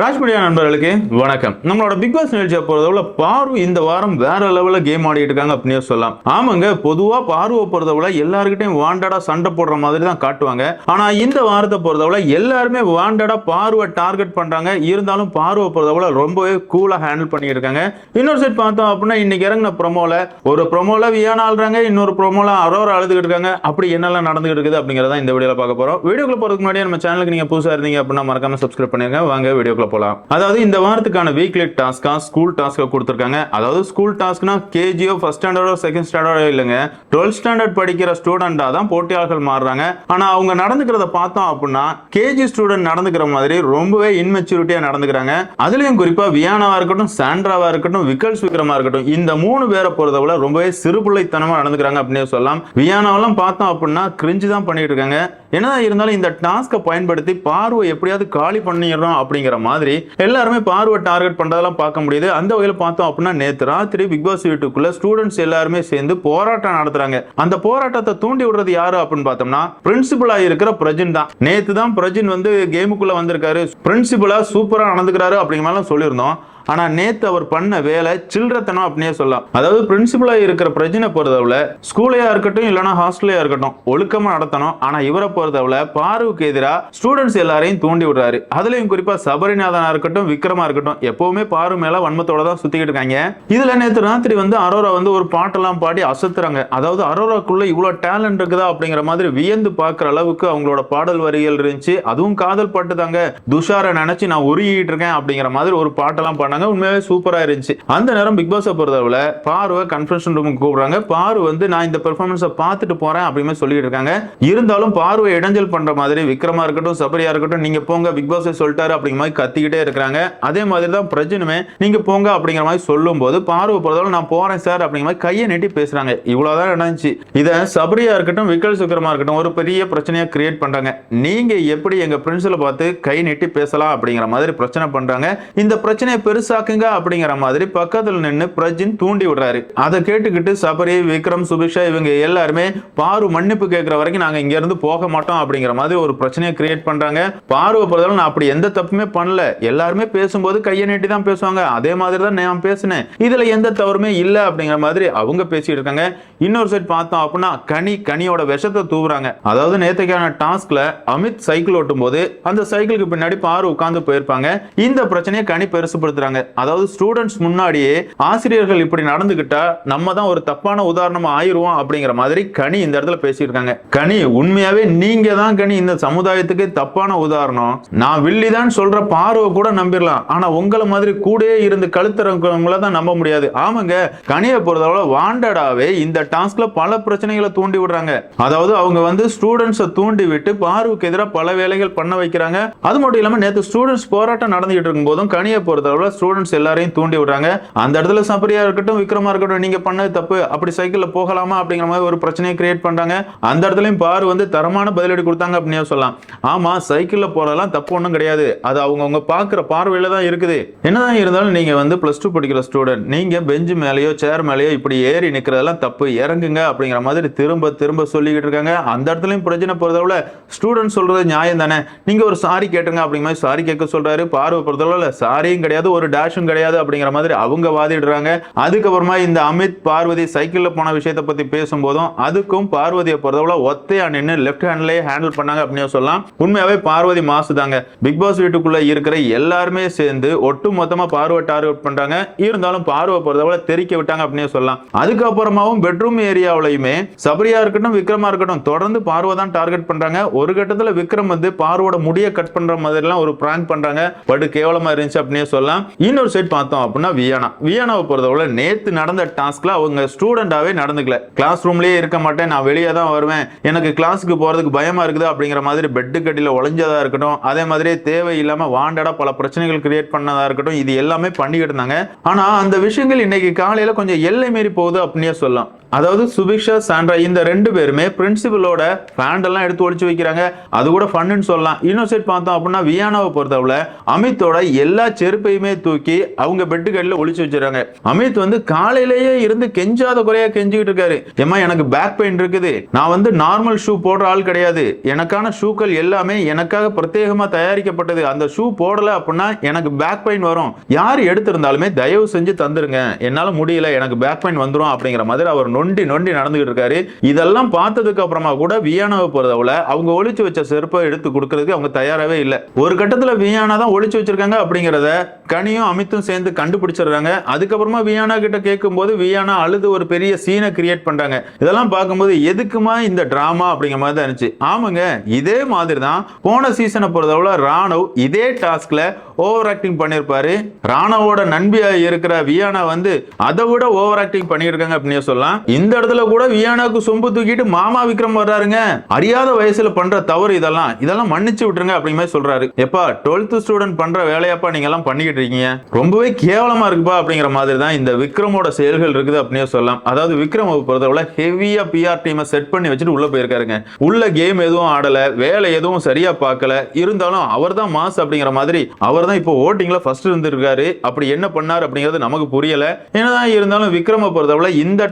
ராஜ்மீடியா நண்பர்களுக்கு வணக்கம். நம்மளோட பிக் பாஸ் நிகழ்ச்சியை பொறுத்தவரை பாரு இந்த வாரம் வேற லெவலில் கேம் ஆடிட்டு இருக்காங்க அப்படின்னே சொல்லலாம். ஆமாங்க பொதுவா பார்வை பொறுத்தவரை எல்லாருக்கிட்டையும் வாண்டடா சண்டை போடுற மாதிரி தான் காட்டுவாங்க. ஆனா இந்த வாரத்தை பொறுத்தவரை எல்லாருமே வாண்டடா பார்வை டார்கெட் பண்றாங்க. இருந்தாலும் பார்வை பொறுத்தவரை ரொம்பவே கூலா ஹேண்டில் பண்ணிட்டு இருக்காங்க இன்னொரு சைட் பார்த்தோம் அப்படின்னா இன்னைக்கு இறங்கின ப்ரொமோல ஒரு ப்ரொமோல வியானா ஆள்றாங்க இன்னொரு ப்ரொமோல அரோரா அழுதுகிட்டு இருக்காங்க. அப்படி என்னெல்லாம் நடந்துகிட்டு இருக்குது அப்படிங்கறத இந்த வீடியோல பார்க்க போறோம். வீடியோக்குள்ள போறதுக்கு முன்னாடி நம்ம சேனலுக்கு நீங்க புதுசா இருந்தீங்க அப்படின்னா மறக்காம சப்ஸ்கிரைப் பண்ணிருங்க. வாங்க வீடியோக்குள்ள போலாம். அதாவது இந்த வாரத்துக்கான வீக்லி டாஸ்கா ஸ்கூல் டாஸ்க்கா கொடுத்துருக்காங்க. அதாவது ஸ்கூல் டாஸ்க்னா கேஜியோ ஃபர்ஸ்ட் ஸ்டாண்டர்டோ செகண்ட் ஸ்டாண்டர்டோ இல்லைங்க. டுவெல்த் ஸ்டாண்டர்ட் படிக்கிற ஸ்டூடெண்டா தான் போட்டியாளர்கள் மாறுறாங்க. ஆனா அவங்க நடந்துக்கிறத பார்த்தோம் அப்படின்னா கேஜி ஸ்டூடெண்ட் நடந்துக்கிற மாதிரி ரொம்பவே இன்மெச்சூரிட்டியா நடந்துக்கிறாங்க. அதுலயும் குறிப்பா வியானாவா இருக்கட்டும் சாண்ட்ராவா இருக்கட்டும் விக்கல்ஸ் விக்ரமா இருக்கட்டும் இந்த மூணு பேரை பொறுத்தவரை ரொம்பவே சிறுபிள்ளைத்தனமா நடந்துக்கிறாங்க அப்படின்னு சொல்லலாம். வியானாவெல்லாம் பார்த்தோம் அப்படின்னா கிரிஞ்சு தான் பண்ணிட்டு இருக்காங்க. என்னதான் இருந்தாலும் இந்த டாஸ்கை பயன்படுத்தி பார்வை எப்படியாவது காலி பண்ணிடுறோம் அப்படிங்கிற மாதிரி மாதிரி எல்லாருமே பார்வை டார்கெட் பண்றதெல்லாம் பார்க்க முடியுது. அந்த வகையில் பார்த்தோம் அப்படின்னா நேற்று ராத்திரி பிக் பாஸ் வீட்டுக்குள்ள ஸ்டூடெண்ட்ஸ் எல்லாருமே சேர்ந்து போராட்டம் நடத்துறாங்க. அந்த போராட்டத்தை தூண்டி விடுறது யாரு அப்படின்னு பார்த்தோம்னா பிரின்சிபலா இருக்கிற பிரஜின் தான். நேத்து தான் பிரஜின் வந்து கேமுக்குள்ள வந்திருக்காரு. பிரின்சிபலா சூப்பரா நடந்துக்கிறாரு அப்படிங்கிற மாதிரிலாம் சொல்லியிருந்தோம். ஆனா நேத்து அவர் பண்ண வேலை சில்லறத்தனம் அப்படின்னே சொல்லலாம். அதாவது பிரின்சிபலா இருக்கிற பிரச்சனை பொறுத்தவரை ஸ்கூலையா இருக்கட்டும் இல்லைன்னா ஹாஸ்டலையா இருக்கட்டும் ஒழுக்கமா நடத்தணும். ஆனா இவரை பொறுத்தவரை பார்வுக்கு எதிராக ஸ்டூடெண்ட்ஸ் எல்லாரையும் தூண்டி விடுறாரு. அதுலயும் குறிப்பா சபரிநாதனா இருக்கட்டும் விக்ரமா இருக்கட்டும் எப்பவுமே பாரு மேல வன்மத்தோட தான் சுத்திக்கிட்டு இருக்காங்க. இதுல நேற்று ராத்திரி வந்து அரோரா வந்து ஒரு பாட்டெல்லாம் பாடி அசத்துறாங்க. அதாவது அரோராக்குள்ள இவ்வளவு டேலண்ட் இருக்குதா அப்படிங்கிற மாதிரி வியந்து பார்க்குற அளவுக்கு அவங்களோட பாடல் வரிகள் இருந்துச்சு. அதுவும் காதல் பாட்டு தாங்க துஷாரை நினைச்சு நான் உருகிட்டு இருக்கேன் அப்படிங்கிற மாதிரி ஒரு பாட்டெல்லாம் பண்ணாங்க உண்மையாவே சூப்பரா இருந்துச்சு. அந்த நேரம் பிக் பாஸை பொறுத்தளவில் பார்வை கன்ஃபரன்ஸ் ரூமுக்கு கூப்பிடுறாங்க. பாரு வந்து நான் இந்த பெர்ஃபார்மன்ஸை பார்த்துட்டு போறேன் அப்படின்னு சொல்லிட்டு இருக்காங்க. இருந்தாலும் பார்வை இடைஞ்சல் பண்ற மாதிரி விக்ரமா இருக்கட்டும் சபரியா இருக்கட்டும் நீங்க போங்க பிக் பாஸ் சொல்லிட்டாரு அப்படிங்கிற மாதிரி கத்திக்கிட்டே இருக்கிறாங்க. அதே மாதிரி தான் பிரஜனுமே நீங்க போங்க அப்படிங்கிற மாதிரி சொல்லும் போது பார்வை பொறுத்தவரை நான் போறேன் சார் அப்படிங்கிற மாதிரி கையை நீட்டி பேசுறாங்க. இவ்வளவுதான் நடந்துச்சு. இதை சபரியா இருக்கட்டும் விக்கல் சுக்கரமா இருக்கட்டும் ஒரு பெரிய பிரச்சனையா கிரியேட் பண்றாங்க. நீங்க எப்படி எங்க பிரின்சிபலை பார்த்து கை நீட்டி பேசலாம் அப்படிங்கிற மாதிரி பிரச்சனை பண்றாங்க. இந்த பிரச்சனையை பெருசாக்குங்க அப்படிங்கிற மாதிரி பக்கத்துல நின்று பிரஜின் தூண்டி விடுறாரு. அதை கேட்டுக்கிட்டு சபரி விக்ரம் சுபிஷா இவங்க எல்லாருமே பாரு மன்னிப்பு கேட்கிற வரைக்கும் நாங்க இங்க இருந்து போக மாட்டோம் அப்படிங்கிற மாதிரி ஒரு பிரச்சனையை கிரியேட் பண்றாங்க. பார்வை பொறுத்தவரை நான் அப்படி எந்த தப்புமே பண்ணல. எல்லாருமே பேசும்போது கையை நீட்டி தான் பேசுவாங்க. அதே மாதிரி தான் நான் பேசினேன். இதுல எந்த தவறுமே இல்ல அப்படிங்கிற மாதிரி அவங்க பேசிட்டு இருக்காங்க. இன்னொரு சைட் பார்த்தோம் அப்படின்னா கனி கனியோட விஷத்தை தூவுறாங்க. அதாவது நேற்றுக்கான டாஸ்க்ல அமித் சைக்கிள் ஓட்டும் போது அந்த சைக்கிளுக்கு பின்னாடி பாரு உட்கார்ந்து போயிருப்பாங்க. இந்த பிரச்சனையை கனி பெருசுப்படுத்துறாங்க. அதாவது ஸ்டூடெண்ட்ஸ் முன்னாடியே ஆசிரியர்கள் இப்படி நடந்துகிட்டா நம்ம தான் ஒரு தப்பான உதாரணமா ஆயிருவோம் அப்படிங்கிற மாதிரி கனி இந்த இடத்துல பேசியிருக்காங்க. கனி உண்மையாவே நீங்க தான் கனி. இந்த சமுதாயத்துக்கு தப்பான உதாரணம். நான் வில்லி தான் சொல்ற பார்வை கூட நம்பிடலாம். ஆனா உங்களை மாதிரி கூடயே இருந்து கழுத்துறவங்கள தான் நம்ப முடியாது. ஆமாங்க கனியை பொறுத்தளவு வாண்டடாவே இந்த டாஸ்க்ல பல பிரச்சனைகளை தூண்டி விடுறாங்க. அதாவது அவங்க வந்து ஸ்டூடெண்ட்ஸை தூண்டி விட்டு பார்வுக்கு எதிராக பல வேலைகள் பண்ண வைக்கிறாங்க. அது மட்டும் இல்லாம நேற்று ஸ்டூடெண்ட்ஸ் போராட்டம் நடந்துகிட்டு இருக்கும் போதும் கனியை பொறுத்தளவுல ஸ்டூடெண்ட்ஸ் எல்லாரையும் தூண்டி விடுறாங்க. அந்த இடத்துல சபரியா இருக்கட்டும் விக்ரமா இருக்கட்டும் நீங்க பண்ணது தப்பு. அப்படி சைக்கிள்ல போகலாமா அப்படிங்கிற மாதிரி ஒரு பிரச்சனையை கிரியேட் பண்றாங்க. அந்த இடத்துலயும் பார் வந்து தரமான பதிலடி கொடுத்தாங்க அப்படின்னு சொல்லலாம். ஆமா சைக்கிள்ல போறதெல்லாம் தப்பு ஒன்றும் கிடையாது. அது அவங்கவுங்க பாக்குற பார்வையில தான் இருக்குது. என்னதான் இருந்தாலும் நீங்க வந்து பிளஸ் டூ படிக்கிற ஸ்டூடெண்ட் நீங்க பெஞ்சு மேலேயோ சேர் மேலேயோ இப்படி ஏறி நிக்கிறதெல்லாம் தப்பு. இறங்குங்க அப்படிங்கிற மாதிரி திரும்ப திரும்ப சொல்லிக்கிட்டு இருக்காங்க. அந்த இடத்துலயும் பிரச்சனை போறதோட ஸ்டூடெண்ட் சொல்றது நியாயம் தானே நீங்க ஒரு சாரி கேட்டுங்க அப்படிங்கிற மாதிரி சாரி கேட்க சொல்றாரு. பார்வை பொறுத்தவரை சாரியும் கிடையாது. ஒரு டேஷும் கிடையாது அப்படிங்கிற மாதிரி அவங்க வாதிடுறாங்க. அதுக்கப்புறமா இந்த அமித் பார்வதி சைக்கிளில் போன விஷயத்தை பத்தி பேசும்போதும் அதுக்கும் பார்வதியை பொறுத்தவரை ஒத்தையா நின்று லெஃப்ட் ஹேண்ட்லயே ஹேண்டில் பண்ணாங்க அப்படின்னு சொல்லலாம். உண்மையாவே பார்வதி மாசு தாங்க பிக் பாஸ் வீட்டுக்குள்ள இருக்கிற எல்லாருமே சேர்ந்து ஒட்டு மொத்தமா பார்வை டார்கெட் பண்றாங்க. இருந்தாலும் பார்வை பொறுத்தவரை தெரிக்க விட்டாங்க அப்படின்னு சொல்லலாம். அதுக்கப்புறமாவும் பெட்ரூம் ஏரியாவிலையுமே சபரியா இருக்கட்டும் விக்ரமா இருக்கட்டும் தொடர்ந்து பார்வை தான் டார்கெட் பண்றாங்க. ஒரு கட்டத்துல விக்ரம் வந்து பார்வோட முடிய கட் பண்ற மாதிரி எல்லாம் ஒரு பிராங்க் பண்றாங்க. படு கேவலமா இருந்துச்சு அப்படின்னு சொல்லலாம். இன்னொரு சைட் பார்த்தோம் அப்படின்னா வியானா. வியானாவை பொறுத்தவரை நேத்து நடந்த டாஸ்க்ல அவங்க ஸ்டூடெண்டாவே நடந்துக்கல. கிளாஸ் ரூம்லயே இருக்க மாட்டேன் நான் வெளியே தான் வருவேன். எனக்கு கிளாஸுக்கு போறதுக்கு பயமா இருக்குது அப்படிங்கிற மாதிரி பெட்டு கட்டில உழைஞ்சதா இருக்கட்டும் அதே மாதிரி தேவையில்லாம வாண்டடா பல பிரச்சனைகள் கிரியேட் பண்ணதா இருக்கட்டும் இது எல்லாமே பண்ணிக்கிட்டு இருந்தாங்க. ஆனா அந்த விஷயங்கள் இன்னைக்கு காலையில கொஞ்சம் எல்லை மீறி போகுது அப்படின்னே சொல்லலாம். அதாவது சுபிக்ஷா சாண்ட்ரா இந்த ரெண்டு பேருமே பிரின்சிபலோட பேண்ட் எல்லாம் எடுத்து ஒழிச்சு வைக்கிறாங்க. அது கூட ஃபன்னு சொல்லலாம். இன்னொரு சைட் பார்த்தோம் அப்படின்னா வியானாவை பொறுத்தவரை அமித்தோட எல்லா செருப்பையுமே தூக்கி அவங்க பெட்டுக்கடியில் ஒழிச்சு வச்சிருக்காங்க. அமித் வந்து காலையிலேயே இருந்து கெஞ்சாத குறையா கெஞ்சிக்கிட்டு இருக்காரு. ஏமா எனக்கு பேக் பெயின் இருக்குது. நான் வந்து நார்மல் ஷூ போடுற ஆள் கிடையாது. எனக்கான ஷூக்கள் எல்லாமே எனக்காக பிரத்யேகமா தயாரிக்கப்பட்டது. அந்த ஷூ போடல அப்படின்னா எனக்கு பேக் பெயின் வரும். யார் எடுத்திருந்தாலுமே தயவு செஞ்சு தந்துருங்க. என்னால முடியல. எனக்கு பேக் பெயின் வந்துடும் அப்படிங்கிற மாதிரி அவர் நொண்டி நொண்டி நடந்துகிட்டு இருக்காரு. இதெல்லாம் பார்த்ததுக்கு அப்புறமா கூட வியானாவை பொறுத்தவள அவங்க ஒழிச்சு வச்ச செருப்பை எடுத்து கொடுக்கறதுக்கு அவங்க தயாராகவே இல்லை. ஒரு கட்டத்தில் வியானா தான் ஒழிச்சு வச்சிருக்காங்க அப்படிங்கிறத கனியும் அமித்தும் சேர்ந்து கண்டுபிடிச்சிடுறாங்க. அதுக்கப்புறமா வியானா கிட்ட கேட்கும்போது வியானா அழுது ஒரு பெரிய சீனை கிரியேட் பண்றாங்க. இதெல்லாம் பார்க்கும்போது எதுக்குமா இந்த டிராமா அப்படிங்கிற மாதிரி தான் இருந்துச்சு. ஆமாங்க இதே மாதிரி தான் போன சீசனை பொறுத்தவள ராணவ் இதே டாஸ்க்ல ஓவர் ஆக்டிங் பண்ணியிருப்பாரு. ராணவோட நண்பியா இருக்கிற வியானா வந்து அதை விட ஓவர் ஆக்டிங் பண்ணியிருக்காங்க அப்படின்னு சொல்லலாம். இந்த இடத்துல கூட வியானாக்கு சொம்பு தூக்கிட்டு மாமா விக்ரம் வர்றாருங்க. அறியாத வயசுல பண்ற தவறு இதெல்லாம். இதெல்லாம் மன்னிச்சு விட்டுருங்க அப்படிங்கிற மாதிரி சொல்றாரு. எப்பா டுவெல்த் ஸ்டூடெண்ட் பண்ற வேலையாப்பா நீங்க எல்லாம் பண்ணிக்கிட்டு இருக்கீங்க? ரொம்பவே கேவலமா இருக்குப்பா அப்படிங்கிற மாதிரி தான் இந்த விக்ரமோட செயல்கள் இருக்குது அப்படின்னு சொல்லலாம். அதாவது விக்ரம் பொறுத்தவரை ஹெவியா பிஆர் டீமை செட் பண்ணி வச்சுட்டு உள்ள போயிருக்காருங்க. உள்ள கேம் எதுவும் ஆடல வேலை எதுவும் சரியா பார்க்கல. இருந்தாலும் அவர் தான் மாஸ் அப்படிங்கிற மாதிரி அவர் தான் இப்போ ஓட்டிங்ல ஃபர்ஸ்ட் இருந்திருக்காரு. அப்படி என்ன பண்ணார் அப்படிங்கிறது நமக்கு புரியல. என்னதான் இருந்தாலும் விக்ரம பொறுத்தவரை இந்த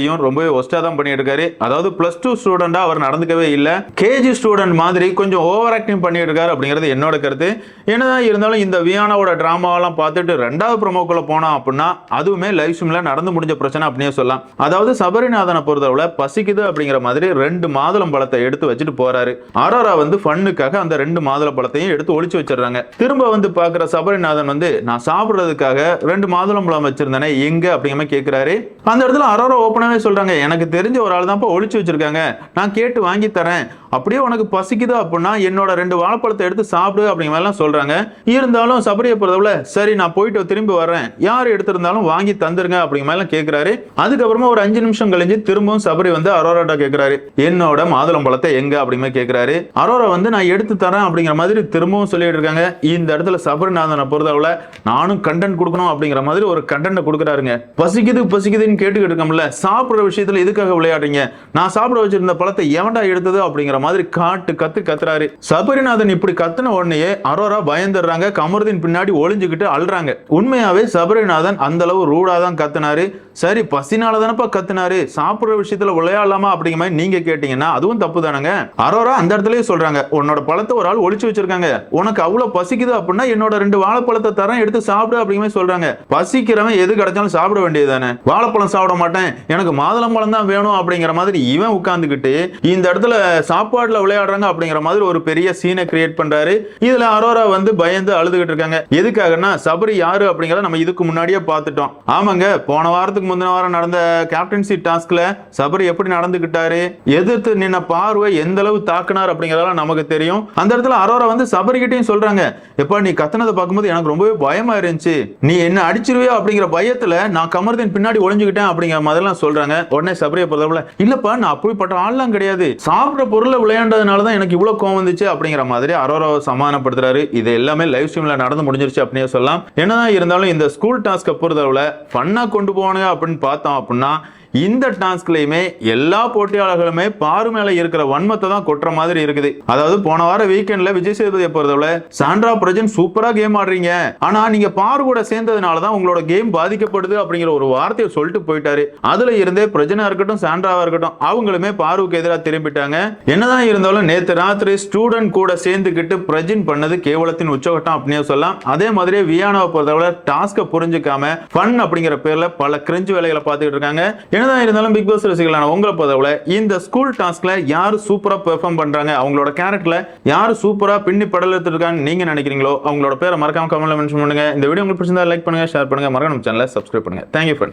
ஸ்கூல்லையும் ரொம்பவே ஒஸ்டா தான் பண்ணிட்டு இருக்காரு அதாவது பிளஸ் டூ ஸ்டூடெண்டா அவர் நடந்துக்கவே இல்லை. கேஜி ஸ்டூடெண்ட் மாதிரி கொஞ்சம் ஓவர் ஆக்டிங் பண்ணிட்டு இருக்காரு அப்படிங்கிறது என்னோட கருத்து. என்னதான் இருந்தாலும் இந்த வியானாவோட டிராமாவெல்லாம் பார்த்துட்டு ரெண்டாவது ப்ரொமோக்குள்ள போனோம் அப்படின்னா அதுவுமே லைவ் ஸ்ட்ரீம்ல நடந்து முடிஞ்ச பிரச்சனை அப்படின்னே சொல்லலாம். அதாவது சபரிநாதனை பொறுத்தவரை பசிக்குது அப்படிங்கிற மாதிரி ரெண்டு மாதுளம் பழத்தை எடுத்து வச்சுட்டு போறாரு. ஆரோரா வந்து ஃபன்னுக்காக அந்த ரெண்டு மாதுளம் பழத்தையும் எடுத்து ஒழிச்சு வச்சிடுறாங்க. திரும்ப வந்து பார்க்குற சபரிநாதன் வந்து நான் சாப்பிட்றதுக்காக ரெண்டு மாதுளம் பழம் வச்சிருந்தேனே எங்க? அப்படிங்கிற மாதிரி கேட்கிறாரு அந்த இடத்துல அரோரா தானே சொல்றாங்க. எனக்கு தெரிஞ்ச ஒரு ஆள் தான்ப்பா ஒழிச்சு வச்சிருக்காங்க. நான் கேட்டு வாங்கி தரேன். அப்படியே உனக்கு பசிக்குது அப்படின்னா என்னோட ரெண்டு வாழைப்பழத்தை எடுத்து சாப்பிடு அப்படிங்கிற மாதிரிலாம் சொல்றாங்க. இருந்தாலும் சபரியை பொறுத்தவரை சரி நான் போயிட்டு திரும்பி வர்றேன். யார் எடுத்திருந்தாலும் வாங்கி தந்துருங்க அப்படிங்கிற மாதிரிலாம் கேட்கிறாரு அதுக்கப்புறமா ஒரு அஞ்சு நிமிஷம் கழிஞ்சு திரும்பவும் சபரி வந்து அரோராட்டா கேட்கிறாரு என்னோட மாதுளம் பழத்தை எங்க அப்படிங்கிற மாதிரி கேட்கிறாரு அரோரா வந்து நான் எடுத்து தரேன் அப்படிங்கிற மாதிரி திரும்பவும் சொல்லிட்டு இருக்காங்க. இந்த இடத்துல சபரிநாதனை பொறுத்தவரை நானும் கண்டென்ட் கொடுக்கணும் அப்படிங்கிற மாதிரி ஒரு கண்டென்ட் கொடுக்குறாருங்க. பசிக்குது பசிக்குதுன்னு கேட்டுக்கிட்டு இருக்கோம்ல. சாப்பிடுற விஷயத்துல எதுக்காக விளையாடுறீங்க? நான் சாப்பிட வச்சிருந்த பழத்தை எவன்டா எடுத்தது அப்படிங்கிற மாதிரி காட்டு கத்து கத்துறாரு. சபரிநாதன் இப்படி கத்துன உடனே அரோரா பயந்துடுறாங்க. கமருதின் பின்னாடி ஒளிஞ்சுக்கிட்டு அழுறாங்க. உண்மையாவே சபரிநாதன் அந்த அளவு ரூடா தான் கத்துனாரு. சரி பசினால தானப்பா கத்துனாரு. சாப்பிடுற விஷயத்துல விளையாடலாமா அப்படிங்கிற மாதிரி நீங்க கேட்டீங்கன்னா அதுவும் தப்பு தானங்க அரோரா அந்த இடத்துலயே சொல்றாங்க உன்னோட பழத்தை ஒரு ஆள் ஒழிச்சு வச்சிருக்காங்க. உனக்கு அவ்வளவு பசிக்குது அப்படின்னா என்னோட ரெண்டு வாழைப்பழத்தை தரேன் எடுத்து சாப்பிடு அப்படிங்கிற மாதிரி சொல்றாங்க. பசிக்கிறவன் எது கிடைச்சாலும் சாப்பிட வேண்டியது தானே வாழைப்பழம் சாப்பிட மாட்டேன். எனக்கு மாதுளம்பழம் தான் வேணும் அப்படிங்கிற மாதிரி இவன் உட்கார்ந்துக்கிட்டு இந்த இடத்துல சாப்பாடுல விளையாடுறாங்க அப்படிங்கிற மாதிரி ஒரு பெரிய சீனை கிரியேட் பண்றாரு. இதுல அரோரா வந்து பயந்து அழுதுகிட்டு இருக்காங்க. எதுக்காகன்னா சபரி யாரு அப்படிங்கறத நம்ம இதுக்கு முன்னாடியே பார்த்துட்டோம். ஆமாங்க போன வாரத்துக்கு முந்தின வாரம் நடந்த கேப்டன்சி டாஸ்க்ல சபரி எப்படி நடந்துகிட்டாரு? எதிர்த்து நின்ன பார்வை எந்த அளவு தாக்குனார் அப்படிங்கறதெல்லாம் நமக்கு தெரியும். அந்த இடத்துல அரோரா வந்து சபரிகிட்டையும் சொல்றாங்க எப்பா நீ கத்துனதை பார்க்கும்போது எனக்கு ரொம்பவே பயமா இருந்துச்சு. நீ என்ன அடிச்சிருவியோ? அப்படிங்கிற பயத்துல நான் கமர்தீன் பின்னாடி ஒளிஞ்சுக்கிட்டேன் அப்படிங்கிற மாதிரிலாம் சொல்றாங்க. உடனே சபரிய பொறுத்தவரை இல்லப்பா நான் அப்படிப்பட்ட ஆள்லாம் கிடையாது. சாப்பிட்ற பொருளை விளையாண்டதுனால தான் எனக்கு இவ்வளவு கோவம் வந்துச்சு. அப்படிங்கிற மாதிரி அரோராவை சமாதானப்படுத்துறாரு. இது எல்லாமே லைவ் ஸ்ட்ரீம்ல நடந்து முடிஞ்சிருச்சு அப்படின்னே சொல்லலாம். என்னதான் இருந்தாலும் இந்த ஸ்கூல் டாஸ்க்கை பொறுத்தளவுல ஃபன்னா கொண்டு போவானுங்க அப்படின்னு பார்த்தோம் அப்படின்னா இந்த டாஸ்க்லயுமே எல்லா போட்டியாளர்களுமே பாரு மேல இருக்கிற வன்மத்தை தான் கொட்டுற மாதிரி இருக்குது. அதாவது போன வாரம் வீக்கெண்ட்ல விஜய் சேதுபதியை பொறுத்தவரை சாண்ட்ரா பிரஜன் சூப்பரா கேம் ஆடுறீங்க. ஆனா நீங்க பாரு கூட சேர்ந்ததுனால தான் உங்களோட கேம் பாதிக்கப்படுது அப்படிங்கிற ஒரு வார்த்தையை சொல்லிட்டு போயிட்டாரு. அதுல இருந்தே பிரஜனா இருக்கட்டும் சாண்ட்ராவா இருக்கட்டும் அவங்களுமே பாருவுக்கு எதிராக திரும்பிட்டாங்க. என்னதான் இருந்தாலும் நேத்து ராத்திரி ஸ்டூடெண்ட் கூட சேர்ந்துக்கிட்டு பிரஜின் பண்ணது கேவலத்தின் உச்சகட்டம் அப்படின்னு சொல்லலாம். அதே மாதிரி வியானாவை பொறுத்தவரை டாஸ்கை புரிஞ்சுக்காம ஃபன் அப்படிங்கிற பேர்ல பல கிரிஞ்சு வேலைகளை பார்த்துக்கிட்டு இருக்காங்க. என்னதான் இருந்தாலும் பிக் பாஸ் ரசிகளான உங்களை பொறுத்தவரை இந்த ஸ்கூல் டாஸ்க்ல யார் சூப்பரா பெர்ஃபார்ம் பண்றாங்க அவங்களோட கேரக்டர்ல யார் சூப்பரா பின்னி படல் எடுத்துருக்காங்க நீங்க நினைக்கிறீங்களோ அவங்களோட பேரை மறக்காம கமெண்ட்ல மென்ஷன் பண்ணுங்க. இந்த வீடியோ உங்களுக்கு பிடிச்சிருந்தா லைக் பண்ணுங்க ஷேர் பண்ணுங்க. மறக்காம சேனலை சப்ஸ்கிரைப் பண்ணுங்க. Thank you friends